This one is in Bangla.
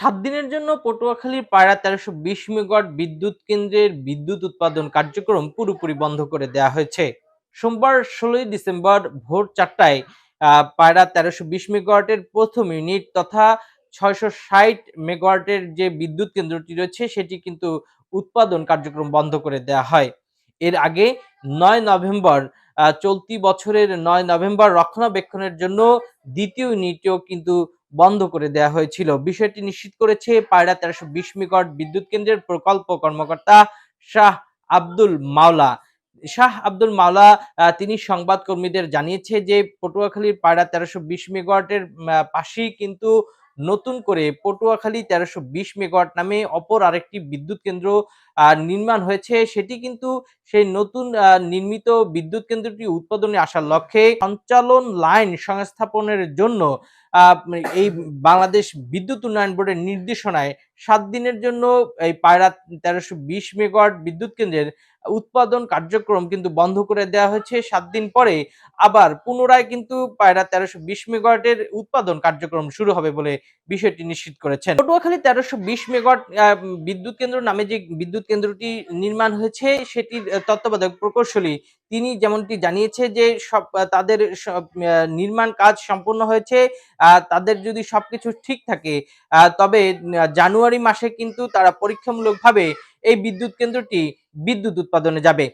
সাত দিনের জন্য পটুয়াখালীর পায়রা তেরোশো বিশ মেগাওয়াট বিদ্যুৎ কেন্দ্রের বিদ্যুৎ উৎপাদন কার্যক্রম পুরোপুরি বন্ধ করে দেওয়া হয়েছে। সোমবার ষোলোই ডিসেম্বর ভোর চারটায় পায়রা তেরোশো বিশ মেগাওয়াটের প্রথম ইউনিট তথা ছয়শো ষাট মেগাওয়াটের যে বিদ্যুৎ কেন্দ্রটি রয়েছে, সেটি কিন্তু উৎপাদন কার্যক্রম বন্ধ করে দেওয়া হয়। এর আগে নয় নভেম্বর চলতি বছরের নয় নভেম্বর রক্ষণাবেক্ষণের জন্য দ্বিতীয় ইউনিটও কিন্তু বন্ধ করে দেওয়া হয়েছিল। বিষয়টি নিশ্চিত করেছে পায়রা তেরোশো বিশ মেগাওয়াট বিদ্যুৎ কেন্দ্রের প্রকল্প কর্মকর্তা শাহ আব্দুল মাওলা। শাহ আব্দুল মাওলা তিনি সংবাদ কর্মীদের জানিয়েছে যে পটুয়াখালীর পায়রা তেরোশো বিশ মেগাওয়াটের পাশেই কিন্তু নতুন করে পটুয়াখালী তেরোশো বিশ মেগাওয়াট নামে অপর আরেকটি বিদ্যুৎ কেন্দ্র নির্মাণ হয়েছে। সেটি কিন্তু সেই নতুন নির্মিত বিদ্যুৎ কেন্দ্রটি উৎপাদনে আসার লক্ষ্যে সঞ্চালন লাইন সংস্থাপনের জন্য এই বাংলাদেশ বিদ্যুৎ উন্নয়ন বোর্ডের নির্দেশনায় সাত দিনের জন্য এই পায়রা তেরোশো বিশ মেগাওয়াট বিদ্যুৎ কেন্দ্রের উৎপাদন কার্যক্রম কিন্তু বন্ধ করে দেওয়া হয়েছে। সাত দিন পরে আবার পুনরায় কিন্তু পায়রা তেরোশো বিশ মেগাওয়াটের উৎপাদন কার্যক্রম শুরু হবে বলে বিষয়টি নিশ্চিত করেছেন। পটুয়াখালী তেরোশো বিশ মেগাওয়াট বিদ্যুৎ কেন্দ্র নামে যে বিদ্যুৎ কেন্দ্রটি নির্মাণ হয়েছে, সেটির তত্ত্বাবধায়ক প্রকৌশলী তিনি যেমনটি জানিয়েছে যে সব, তাদের নির্মাণ কাজ সম্পন্ন হয়েছে। তাদের যদি সবকিছু ঠিক থাকে তবে জানুয়ারি মাসে কিন্তু তারা পরীক্ষামূলকভাবে এই বিদ্যুৎ কেন্দ্রটি বিদ্যুৎ উৎপাদনে যাবে।